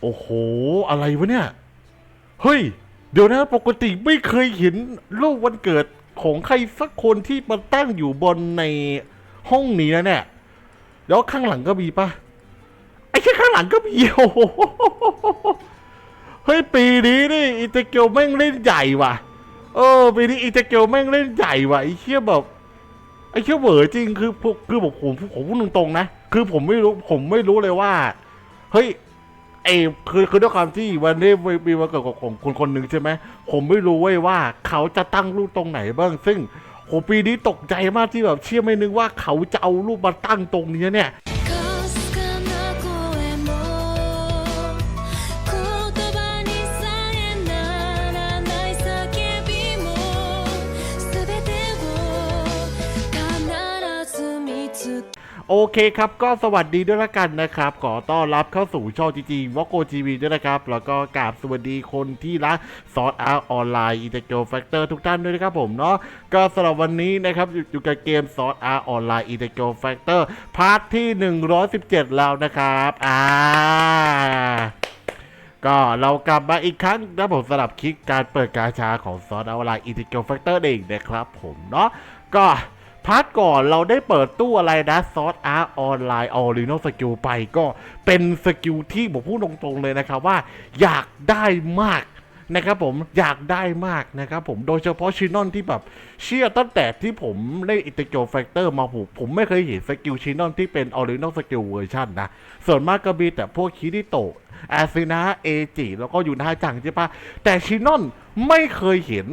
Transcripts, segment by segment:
โอ้โห อะไรวะเนี่ย เฮ้ย เดี๋ยวนะ ปกติไม่เคยเห็นรูปวันเกิดของใครสักคนที่มาตั้งอยู่บนในห้องนี้นะเนี่ย แล้วข้างหลังก็มีปะไอ้แค่ข้างหลังก็มีโอ้โหเฮ้ยปีนี้นี่อิตาเกียวแม่งเล่นใหญ่ว่ะ เออปีนี้อิตาเกียวแม่งเล่นใหญ่ว่ะไอ้เชี่ยแบบไอ้เชี่ยเหวอจริงคือคือผมผมผมพูดตรงๆนะ คือผมไม่รู้ผมไม่รู้เลยว่า เฮ้ย ไอ้คือคือด้วยความที่วันนี้มีวันเกิดของคนคนหนึ่งใช่ไหมผมไม่รู้เว้ยว่าเขาจะตั้งรูปตรงไหนบ้าง ซึ่งโหปีนี้ตกใจมากที่แบบเชื่อไม่นึกว่าเขาจะเอารูปมาตั้งตรงนี้เนี่ย โอเคครับ ก็สวัสดีด้วยละกันนะครับ ขอต้อนรับเข้าสู่ช่องจีจีวอโกทีวีด้วยนะครับ แล้วก็กราบสวัสดีคนที่รักซอสอาร์ออนไลน์อินเตอร์เกลแฟกเตอร์ทุกท่านด้วยนะครับผมเนาะก็สำหรับวันนี้นะครับอยู่กับเกมซอสอาร์ออนไลน์อินเตอร์เกลแฟกเตอร์พาร์ทที่ 117 แล้วนะครับอ่าก็เรากลับมาอีกครั้งนะผมสำหรับคลิกการเปิดกาชาของซอสออนไลน์อินทิเกลแฟกเตอร์เองนะครับผมเนาะก็ พาร์ทก่อนเราได้เปิดตู้อะไรนะซอสอาร์ออนไลน์ออริโนสกิลไปก็เป็นสกิลที่ผมพูดตรงๆเลยนะครับว่าอยากได้มากนะครับผมอยากได้มากนะครับผมโดยเฉพาะชินอนที่แบบเชื่อตั้งแต่ที่ผมเล่นอินทิเกลแฟกเตอร์มาผมผมไม่เคยเห็นสกิลชินอนที่เป็นออริโนสกิลเวอร์ชันนะ ส่วนมากก็มีแต่พวกคิริโตะอาซึนะเอจิแล้วก็ยูนาจังใช่ปะแต่ชินอนไม่เคยเห็น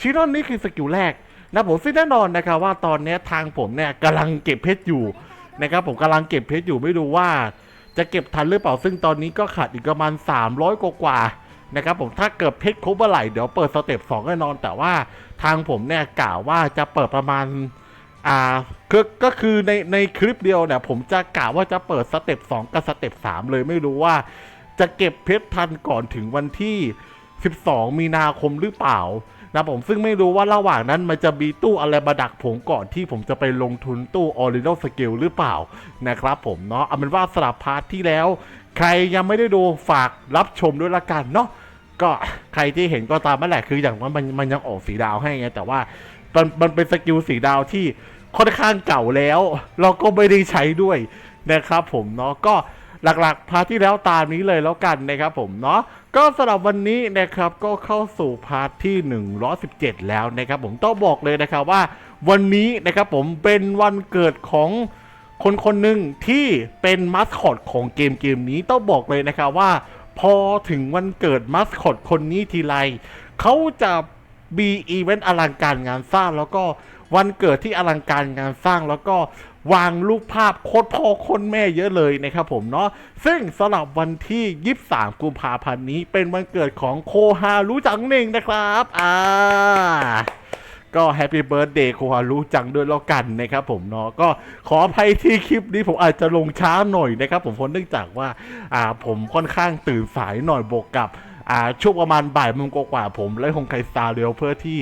ชินอนนี่คือสกิลแรก นะผมซึ่งแน่นอนนะครับว่าตอนนี้ทางผมเนี่ยกำลังเก็บเพชรอยู่นะครับผมกำลังเก็บเพชรอยู่ไม่รู้ว่าจะเก็บทันหรือเปล่าซึ่งตอนนี้ก็ขาดอีกประมาณ 300 กว่ากว่านะครับผมถ้าเกิดเพชรครบเมื่อไหร่เดี๋ยวเปิดสเต็ปสองแน่นอน แต่ว่าทางผมเนี่ยกล่าวว่าจะเปิดประมาณอ่าก็ก็คือในในคลิปเดียวเนี่ยผมจะกล่าวว่าจะเปิดสเต็ป2กับสเต็ป3เลยไม่รู้ว่า จะเก็บเพชรทันก่อนถึงวันที่ 12 มีนาคมหรือเปล่า นะผมซึ่งไม่รู้ว่าระหว่างนั้นมันจะมีตู้อะไรมาดักผมก่อนที่ผมจะไปลงทุนตู้ออริ i น l สเกลหรือเปล่านะครับผมเนาะเอาเป็นว่าสลับพาร์ทที่แล้ว ใครยังไม่ได้ดูฝากรับชมด้วยละกันเนาะก็ใครที่เห็นก็ตามนั่นแหละคืออย่างว่ามันมันยังออกสีดาวให้ไงแต่ว่ามันมันเป็นสกิลสีดาวที่ค่อนข้างเก่าแล้ว เราก็ไม่ได้ใช้ด้วยนะครับผมเนาะก็ หลักๆพาร์ทที่แล้วตามนี้เลยแล้วกันนะครับผมเนาะก็สำหรับวันนี้นะครับก็เข้าสู่พาร์ทที่ 117 แล้วนะครับผมต้องบอกเลยนะครับว่าวันนี้นะครับผมเป็นวันเกิดของคนคนหนึ่งที่เป็นมัสคอตของเกมเกมนี้ต้องบอกเลยนะครับว่า พอถึงวันเกิดมัสคอตคนนี้ทีไรเขาจะมีอีเวนต์อลังการงานสร้างแล้วก็วันเกิดที่อลังการงานสร้างแล้วก็ วางรูปภาพโคตรพ่อโคตรแม่เยอะเลยนะครับผมเนาะซึ่งสำหรับวันที่ 23 กุมภาพันธ์นี้เป็นวันเกิดของโคฮารุจังเน่งนะครับอ่าก็แฮปปี้เบิร์ดเดย์โคฮารุจังด้วยแล้วกันนะครับผมเนาะก็ขออภัยที่คลิปนี้ผมอาจจะลงช้าหน่อยนะครับผมเพราะเนื่องจากว่าอ่าผมค่อนข้างตื่นสายหน่อยบวกกับอ่าช่วงประมาณบ่ายโมงกว่าผมไล่คงไคสตาเรียวเพื่อที่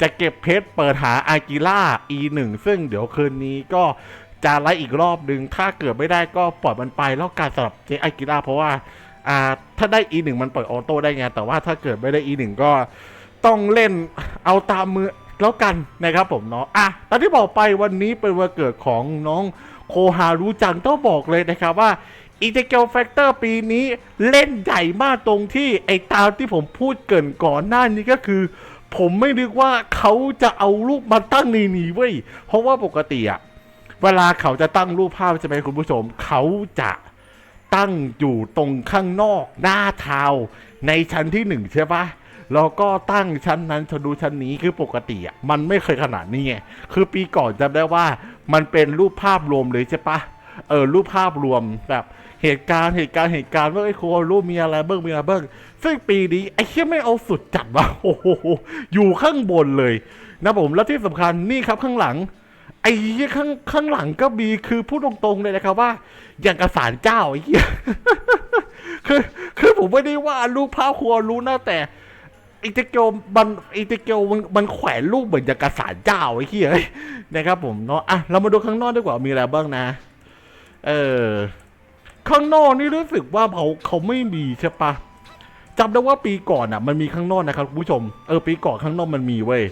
จะเก็บเพชรเปิดหาอากิล่า E1 ซึ่งเดี๋ยวคืนนี้ก็ จะไล่อีกรอบหนึ่งถ้าเกิดไม่ได้ก็ปล่อยมันไปแล้วการสำหรับเจไอกิล่าเพราะว่าอ่าถ้าได้ E1 มันปล่อยออโต้ได้ไง แต่ว่าถ้าเกิดไม่ได้ E1 ก็ต้องเล่นเอาตามมือแล้วกันนะครับผมเนาะอะตอนที่บอกไปวันนี้เป็นวันเกิดของน้องโคฮารุจังต้องบอกเลยนะครับว่าอิเทเกลแฟกเตอร์ปีนี้เล่นใหญ่มากตรงที่ไอ้ตามที่ผมพูดเกินก่อนหน้านี้ก็คือ ผมไม่นึกว่าเขาจะเอารูปมาตั้งในนี้เว้ย เพราะว่าปกติอะ เวลาเขาจะตั้งรูปภาพใช่ไหมคุณผู้ชม เขาจะตั้งอยู่ตรงข้างนอกหน้าเทาในชั้นที่หนึ่งใช่ปะแล้วก็ตั้งชั้นนั้นชั้นดูชั้นนี้คือปกติอะมันไม่เคยขนาดนี้ไงคือปีก่อนจำได้ว่ามันเป็นรูปภาพรวมเลยใช่ปะเออรูปภาพรวมแบบเหตุการณ์เหตุการณ์เหตุการณ์ว่าไอ้โครูปมีอะไรเบิ้งมีอะไรเบิ้งซึ่งปีนี้ไอ้เชี่ยไม่เอาสุดจัดว่ะโอ้โหอยู่ข้างบนเลย นะผมแล้วที่สำคัญนี่ครับข้างหลัง ไอ้ข้างข้างหลังก็มีคือพูดตรงๆเลยนะครับว่า อย่างกระสารเจ้าไอ้เหี้ยคือคือผมไม่ได้ว่ารูปภาพครัวรู้นะแต่อิตาเกียวมันอิตาเกียวมันมันแขวนรูปเหมือนอย่างกระสารเจ้าไอ้เหี้ยนะครับผมเนาะอะเรามาดูข้างนอกดีกว่ามีอะไรบ้างนะ เออข้างนอกนี่รู้สึกว่าเขาเขาไม่มีใช่ปะจำได้ว่าปีก่อนอะ มันมีข้างนอกนะครับคุณผู้ชมเออปีก่อนข้างนอกมันมีเว้ย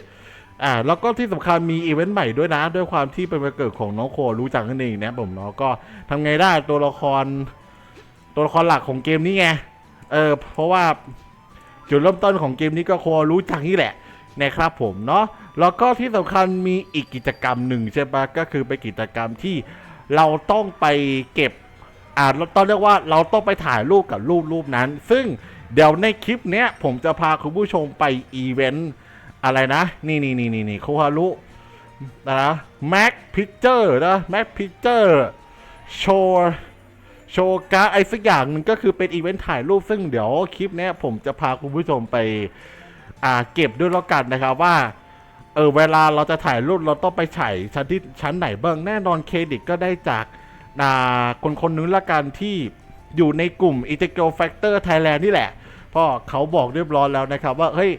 อ่าแล้วก็ที่สำคัญมีอีเวนต์ใหม่ด้วยนะ ด้วยความที่เป็นวันเกิดของน้องโครู้จักกันเองนะผมเนาะก็ทำไงได้ตัวละคร ตัวละครหลักของเกมนี้ไงเออเพราะว่าจุดเริ่มต้นของเกมนี้ก็โครู้จักนี่แหละนะครับผมเนาะแล้วก็ที่สำคัญมีอีกกิจกรรมหนึ่งใช่ปะก็คือเป็นกิจกรรมที่เราต้องไปเก็บอ่าเราต้องเรียกว่าเราต้องไปถ่ายรูปกับรูปรูปนั้น ซึ่งเดี๋ยวในคลิปเนี้ยผมจะพาคุณผู้ชมไปอีเวนต์ อะไรนะ นี่นี่นี่นี่นี่คุฮารุนะแม็กพิกเจอร์นะแม็กพิกเจอร์โชว์โชว์การ์ดไอ้สักอย่างหนึ่งก็คือเป็นอีเวนต์ถ่ายรูปซึ่งเดี๋ยวคลิปนี้ผมจะพาคุณผู้ชมไปอ่าเก็บด้วยแล้วกันนะครับว่าเออเวลาเราจะถ่ายรูปเราต้องไปถ่ายชั้นที่ชั้นไหนบ้างแน่นอนเครดิตก็ได้จากอ่าคนคนนึงละกันที่อยู่ในกลุ่ม i n t e g r a l Factor Thailand นี่แหละเพราะเขาบอกเรียบร้อยแล้วนะครับว่าเฮ้ย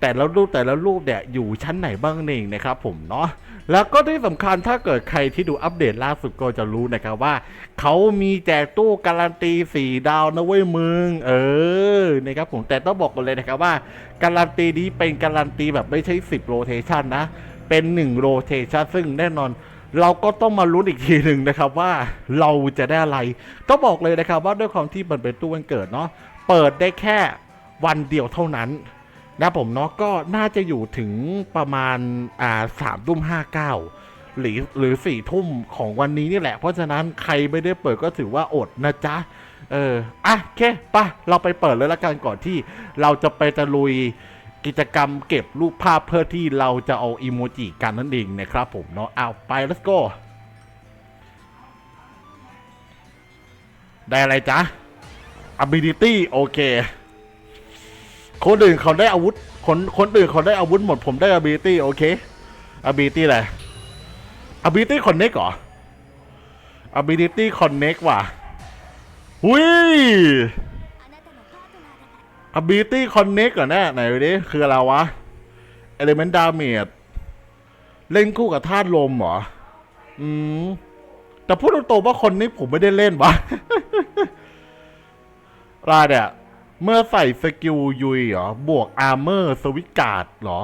แต่และรูปแต่และรูปเนี่ยอยู่ชั้นไหนบ้างเองนะครับผมเนาะแล้วก็ที่สำคัญถ้าเกิดใครที่ดูอัปเดตล่าสุดก็จะรู้นะครับว่า เขามีแจกตู้การันตีสี่ดาวนะเว้ยมึง เออนะครับผมแต่ต้องบอกกันเลยนะครับว่า การันตีนี้เป็นการันตีแบบไม่ใช่10โรเทชันนะ เป็น1โรเทชันซึ่งแน่นอนเราก็ต้องมาลุ้นอีกทีหนึ่งนะครับว่าเราจะได้อะไร ต้องบอกเลยนะครับว่าด้วยความที่มันเป็นตู้วันเกิดเนาะเปิดได้แค่วันเดียวเท่านั้น นะผมเนาะก็น่าจะอยู่ถึงประมาณอ่าสามทุ่มห้าเก้าหรือหรือสี่ทุ่มของวันนี้นี่แหละ เพราะฉะนั้นใครไม่ได้เปิดก็ถือว่าอดนะจ๊ะ เออ อะโอเคปะเราไปเปิดเลยละกันก่อนที่เราจะไปตะลุยกิจกรรมเก็บรูปภาพเพื่อที่เราจะเอาอีโมจิกันนั่นเองนะครับผมเนาะเอาไป let's go ได้อะไรจ๊ะ ability โอเค คนอื่นเขาได้อาวุธ คนคนอื่นเขาได้อาวุธหมดผมได้ ability โอเค ability อะไร ability connect เหรอ ability connect ว่ะหุย ability connect ก่อนนะไหนดูดิคืออะไรวะ element damage เล่นคู่กับธาตุลมเหรอ อืม แต่พูดตรงๆว่าคนนี้ผมไม่ได้เล่นวะราเนี่ย เมื่อใส่สกิลยุยเหรอ บวกอาร์เมอร์สวิกาดเหรอ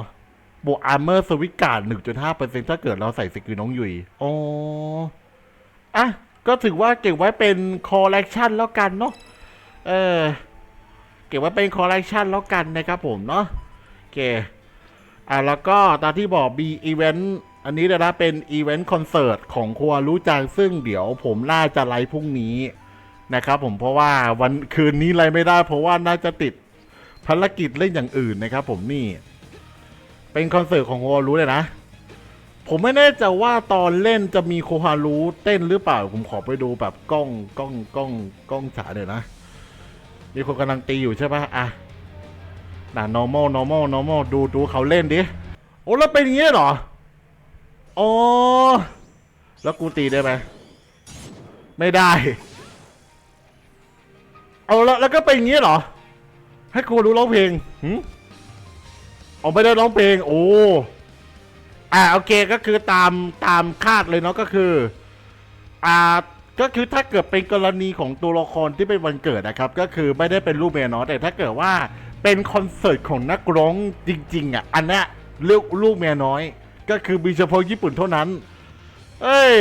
บวกอาร์เมอร์สวิกาดหนึ่งจุดห้าเปอร์เซ็นต์ถ้าเกิดเราใส่สกิลน้องยุยอ๋ออะ ก็ถือว่าเก็บไว้เป็นคอลเลกชันแล้วกันเนาะ เออ เก็บไว้เป็นคอลเลกชันแล้วกันนะครับผมเนาะโอเค อะ แล้วก็ตามที่บอกมีอีเวนต์อันนี้นะเป็นอีเวนต์คอนเสิร์ตของครัวรู้จังซึ่งเดี๋ยวผมน่าจะไลฟ์พรุ่งนี้ นะครับผมเพราะว่าวันคืนนี้ไลฟ์ไม่ได้ เพราะว่าน่าจะติดภารกิจเล่นอย่างอื่นนะครับผมนี่ เป็นคอนเสิร์ตของโคฮารุเลยนะ ผมไม่แน่ใจว่าตอนเล่นจะมีโคฮารุเต้นหรือเปล่า ผมขอไปดูแบบกล้องกล้องกล้องกล้องฉาเดี๋ยวนะ มีคนกำลังตีอยู่ใช่ปะอะน่ะ normal normal normal ดูดูเขาเล่นดิ โอ้แล้วเป็นอย่างงี้เหรออ๋อแล้วกูตีได้ไหมไม่ได้ เอาแล้วแล้วก็เป็นอย่างงี้เหรอ ให้ครูรู้ร้องเพลงหืมเอไม่ได้ร้องเพลง โอ้ อ่าโอเคก็คือตามตามคาดเลยเนาะก็คือ อ่าก็คือถ้าเกิดเป็นกรณีของตัวละครที่เป็นวันเกิดนะครับ ก็คือไม่ได้เป็นรูปเมียน้อยแต่ถ้าเกิดว่าเป็นคอนเสิร์ตของนักร้องจริง ๆ อะ อันนี้เรียกลูกเมียน้อย ก็คือมีเฉพาะญี่ปุ่นเท่านั้น เอ้ย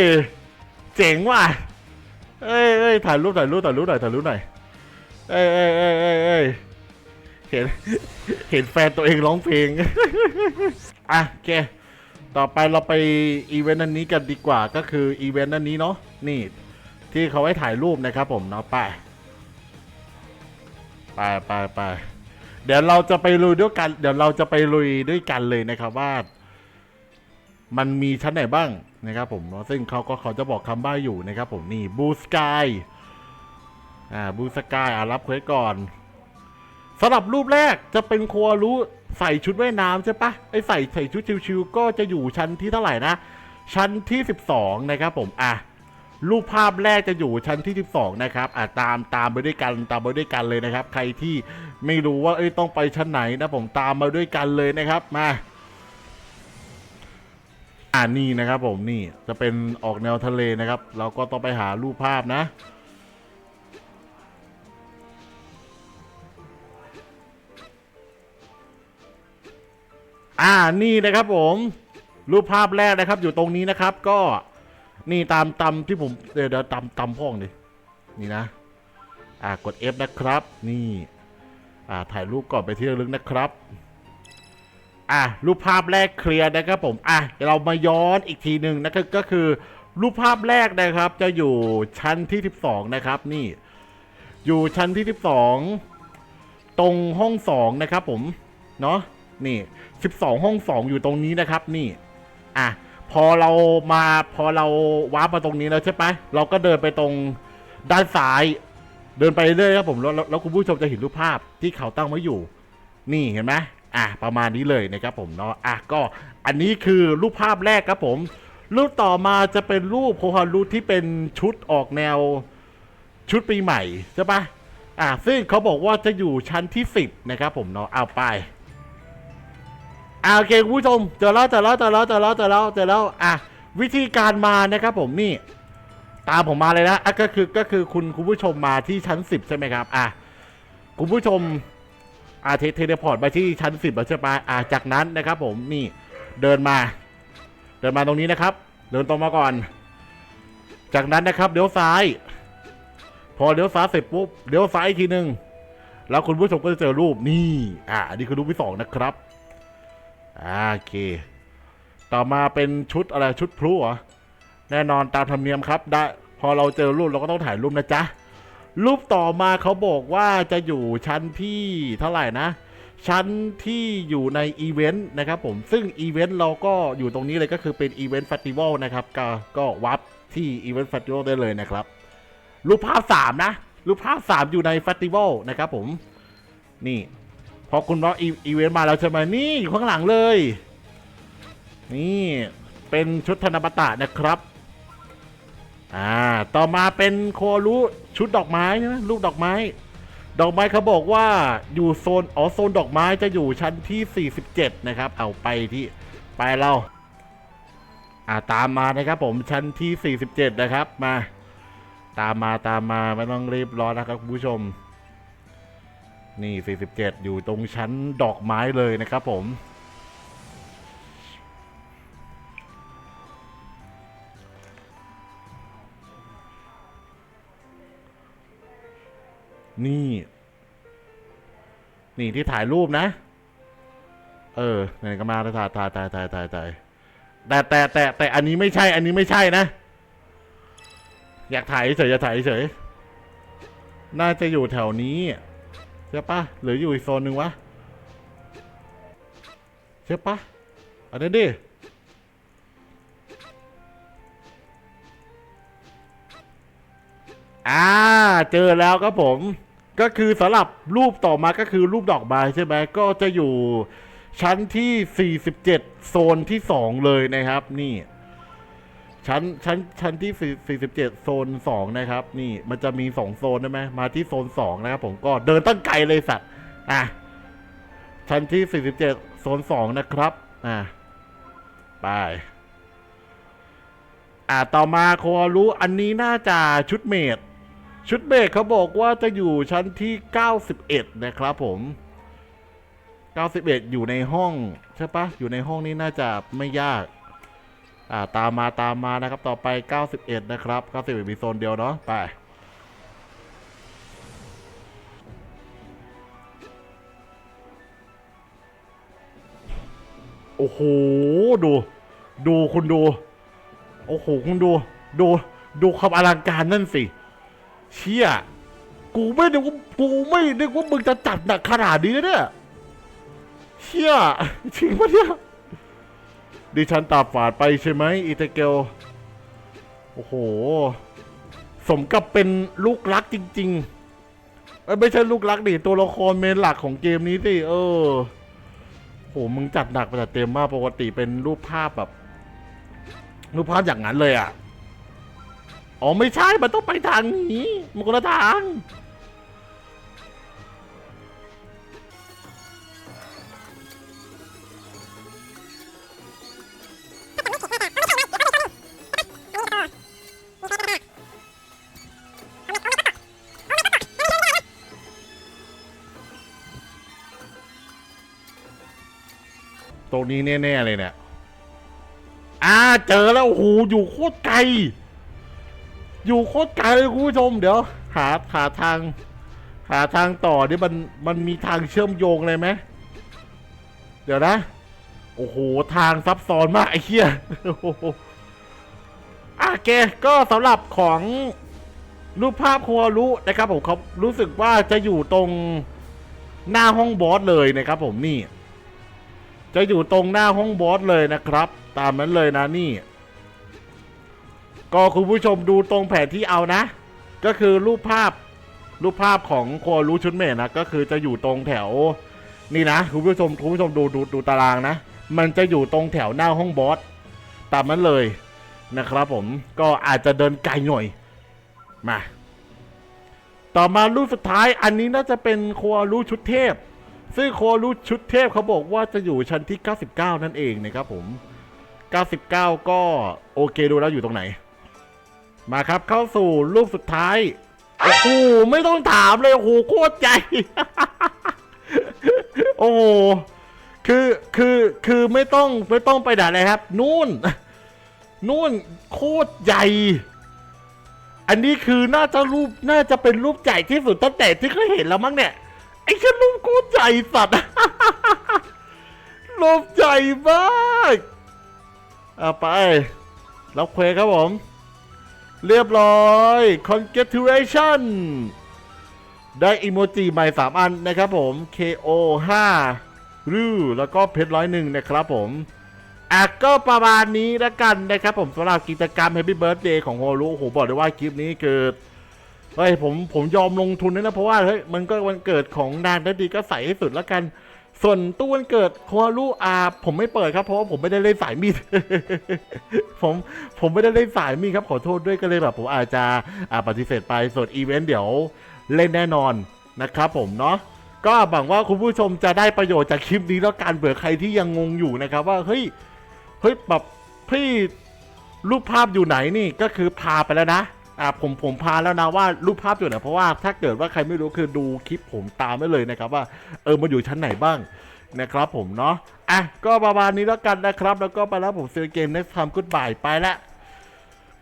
เจ๋งว่ะเอ้ยเอ้ยถ่ายรูปถ่ายรูปถ่ายรูปหน่อยถ่ายรูปหน่อย เอ้ยเอ้ยเอ้ยเอ้ยเอ้ยเห็น เห็นแฟนตัวเองร้องเพลง อะโอเค ต่อไปเราไปอีเวนต์อันนี้กันดีกว่า ก็คืออีเวนต์อันนี้เนาะ นี่ ที่เขาไว้ถ่ายรูปนะครับผมเนาะไป ไปไปไป เดี๋ยวเราจะไปลุยด้วยกัน เดี๋ยวเราจะไปลุยด้วยกันเลยนะครับว่า มันมีชั้นไหนบ้างนะครับผมเนาะ ซึ่งเขาก็เขาจะบอกคำใบ้อยู่นะครับผมนี่บูสกาย อ่าบูสกายอะรับเควสก่อนสำหรับรูปแรกจะเป็นครัวรู้ใส่ชุดว่ายน้ำใช่ปะไอใส่ใส่ชุดชิวๆก็จะอยู่ชั้นที่เท่าไหร่นะ ชั้นที่ 12 นะครับผมอะรูปภาพแรกจะอยู่ชั้นที่ 12 นะครับอะตามตามไปด้วยกันตามไปด้วยกันเลยนะครับ ใครที่ไม่รู้ว่าเอ้ยต้องไปชั้นไหนนะผมตามมาด้วยกันเลยนะครับมาอ่านี่นะครับผมนี่จะเป็นออกแนวทะเลนะครับ เราก็ต้องไปหารูปภาพนะ อ่านี่นะครับผมรูปภาพแรกนะครับ อยู่ตรงนี้นะครับ ก็นี่ตามตามที่ผมเดี๋ยวตามตามพ่องดินี่นะ อ่ากด F นะครับ นี่ อ่าถ่ายรูปก่อนไปที่ระลึกนะครับ อะรูปภาพแรกเคลียร์นะครับผมอะเดี๋ยวเรามาย้อนอีกทีหนึ่งนะครับก็คือ รูปภาพแรกนะครับ จะอยู่ชั้นที่ 12 นะครับ นี่ อยู่ชั้นที่ 12 ตรงห้องสองนะครับผมเนาะ นี่ 12 ห้องสองอยู่ตรงนี้นะครับ นี่ อะ พอเรามาพอเราวาร์ปมาตรงนี้แล้วใช่ไหมเราก็เดินไปตรงด้านซ้าย เดินไปเรื่อยครับผมแล้วแล้วคุณผู้ชมจะเห็นรูปภาพที่เขาตั้งไว้อยู่ นี่เห็นไหมอะประมาณนี้เลยนะครับผมเนาะอะก็อันนี้คือรูปภาพแรกครับผม รูปต่อมาจะเป็นรูปโคฮารุที่เป็นชุดออกแนวชุดปีใหม่ใช่ปะอะซึ่งเขาบอกว่าจะอยู่ชั้นที่สิบนะครับผมเนาะเอาไป อะโอเคคุณผู้ชมเจอแล้วเจอแล้วเจอแล้วเจอแล้วเจอแล้วเจอแล้วอะวิธีการมานะครับผมนี่ ตามผมมาเลยนะอะก็คือก็คือคุณคุณผู้ชมมาที่ชั้นสิบใช่ไหมครับอะคุณผู้ชมอ่าเทเทเลพอร์ตไปที่ชั้นสิบแล้วใช่ปะอ่าจากนั้นนะครับผมนี่เดินมา เดินมาตรงนี้นะครับ เดินตรงมาก่อน จากนั้นนะครับเลี้ยวซ้าย พอเลี้ยวซ้ายเสร็จปุ๊บเลี้ยวซ้ายอีกทีหนึ่งแล้วคุณผู้ชมก็จะเจอรูปนี่ อ่าอันนี้คือรูปที่สองนะครับ อ่าโอเค ต่อมาเป็นชุดอะไรชุดพลุเหรอ แน่นอนตามธรรมเนียมครับได้พอเราเจอรูปเราก็ต้องถ่ายรูปนะจ๊ะ รูปต่อมาเขาบอกว่าจะอยู่ชั้นที่เท่าไหร่นะ ชั้นที่อยู่ในอีเวนต์นะครับผม ซึ่งอีเวนต์เราก็อยู่ตรงนี้เลยก็คือเป็นอีเวนต์เฟสติวัลนะครับ ก็ก็วับที่อีเวนต์เฟสติวัลได้เลยนะครับ รูปภาพสามนะ รูปภาพสามอยู่ในเฟสติวัลนะครับผม นี่ พอคุณร้องอีเวนต์มาแล้วใช่ไหมนี่อยู่ข้างหลังเลย นี่เป็นชุดธนบัตะนะครับอ่าต่อมาเป็นโครุชุดดอกไม้นะลูกดอกไม้ ดอกไม้เขาบอกว่าอยู่โซนอ๋อโซนดอกไม้จะอยู่ชั้นที่ 47 นะครับ เอาไปที่ไปเราอ่าตามมานะครับผมชั้นที่ 47 นะครับมา ตามมาตามมาไม่ต้องรีบร้อนนะครับคุณผู้ชม นี่ 47 อยู่ตรงชั้นดอกไม้เลยนะครับผม นี่ นี่ที่ถ่ายรูปนะ เออไหนก็มาแล้วถ่ายถ่ายถ่ายถ่ายถ่ายถ่ายแต่แต่แต่แต่อันนี้ไม่ใช่ อันนี้ไม่ใช่นะ อยากถ่ายเฉยอยากถ่ายเฉยน่าจะอยู่แถวนี้ ช่ปะหรืออยู่อีกโซนหนึ่งวะใช่ปะอันนี้ดิอ่า เจอแล้วครับผม ก็คือสำหรับรูปต่อมาก็คือรูปดอกไม้ใช่ไหมก็จะอยู่ชั้นที่ 47 โซนที่ 2 เลยนะครับ นี่ ชั้นชั้นชั้นที่ 47 โซน 2 นะครับ นี่มันจะมี 2 โซนใช่ไหมมาที่โซน 2 นะครับผมก็เดินตั้งไกลเลยสัตว์อะชั้นที่ 47 โซน 2 นะครับ อะไปอ่าต่อมาโคอารุอันนี้น่าจะชุดเมดชุดเมดเขาบอกว่าจะอยู่ชั้นที่ 91 นะครับผม 91 อยู่ในห้อง ใช่ปะอยู่ในห้องนี้น่าจะไม่ยาก อ่าตามมาตามมานะครับต่อไป 91 นะครับ 91 มีโซนเดียวเนาะไปโอ้โห ดู ดูคุณดู โอ้โห คุณดู ดู ดูความอลังการนั่นสิ เชี่ย กูไม่นึกว่ากูไม่นึกว่ามึงจะจัดหนักขนาดนี้เนี่ย เชี่ย จริงปะเนี่ย ดิฉันตาฝาดไปใช่ไหมอีเตเกลโอ้โห สมกับเป็นลูกรักจริงๆเอ้ยไม่ใช่ลูกรักดิตัวละครเมนหลักของเกมนี้สิเออโหมึงจัดหนักไปจัดเต็มมากปกติเป็นรูปภาพแบบ รูปภาพอย่างนั้นเลยอะอ๋อไม่ใช่มันต้องไปทางนี้มันคนละทาง รงนี้แน่ ๆ เลยเนี่ย อ่า เจอแล้วโอ้โหอยู่โคตรไกล อยู่โคตรไกลเลยคุณผู้ชม เดี๋ยว หาหาทาง หาทางต่อนี่มันมันมีทางเชื่อมโยงเลยไหมเดี๋ยวนะ โอ้โห ทางซับซ้อนมากไอ้เหี้ยโอ้โหอะโอเคก็สำหรับของรูปภาพครัวรู้นะครับผมเขารู้สึกว่าจะอยู่ตรงหน้าห้องบอสเลยนะครับผมนี่ จะอยู่ตรงหน้าห้องบอสเลยนะครับ ตามนั้นเลยนะนี่ ก็คุณผู้ชมดูตรงแผนที่เอานะ ก็คือรูปภาพรูปภาพของครัวรู้ชุดเมทนะก็คือจะอยู่ตรงแถว นี่นะคุณผู้ชมคุณผู้ชมดูดูดูตารางนะ มันจะอยู่ตรงแถวหน้าห้องบอสตามนั้นเลยนะครับผมก็อาจจะเดินไกลหน่อยมา ต่อมารูปสุดท้ายอันนี้น่าจะเป็นโคอารูชุดเทพ ซึ่งโครูชุดเทพเขาบอกว่าจะอยู่ชั้นที่ 99 นั่นเองนะครับผม 99 ก็โอเคดูแล้วอยู่ตรงไหน มาครับเข้าสู่รูปสุดท้าย โอ้โหไม่ต้องถามเลย โอ้โหโคตรใจ โอ้โหคือคือคือไม่ต้องไม่ต้องไปด่าอะไรครับ นู่น นู่นโคตรใหญ่ อันนี้คือน่าจะรูปน่าจะเป็นรูปใหญ่ที่สุดตั้งแต่ที่เคยเห็นแล้วมั้งเนี่ย ไอ้แค่รูปโคตรใหญ่สัตว์ รูปใหญ่มากเอาไป รับเควสครับผม เรียบร้อย congratulation ได้อีโมจิใหม่ 3 อันนะครับผม KO 5รื้อแล้วก็เพชรร้อยหนึ่งนะครับผมอะก็ประมาณนี้แล้วกันนะครับผมสำหรับกิจกรรม Happy Birthday ของโฮรุโอ้โหบอกเลยว่าคลิปนี้เกิด เฮ้ยผมผมยอมลงทุนนะนะเพราะว่าเฮ้ยมันก็วันเกิดของนางนันดีก็ใส่ให้สุดแล้วกัน ส่วนตู้วันเกิดโฮรุอ่าผมไม่เปิดครับเพราะว่าผมไม่ได้เล่นสายมีดผมผมไม่ได้เล่นสายมีดครับขอโทษด้วยก็เลยแบบผมอาจจะอ่าปฏิเสธไปส่วนอีเวนต์เดี๋ยวเล่นแน่นอนนะครับผมเนาะก็หวังว่าคุณผู้ชมจะได้ประโยชน์จากคลิปนี้แล้วกันเผื่อใครที่ยังงงอยู่นะครับ ว่าเฮ้ยเฮ้ยแบบพี่รูปภาพอยู่ไหนนี่ก็คือพาไปแล้วนะ อ่าผมผมพาแล้วนะว่ารูปภาพอยู่ไหนเพราะว่าถ้าเกิดว่าใครไม่รู้คือดูคลิปผมตามได้เลยนะครับว่าเออมันอยู่ชั้นไหนบ้างนะครับผมเนาะอะก็ประมาณนี้แล้วกันนะครับ แล้วก็ไปแล้วผมซื้อเกม next time goodbye ไปละ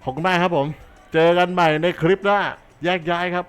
ขอบคุณมากครับผม เจอกันใหม่ในคลิปหน้าแยกย้ายครับ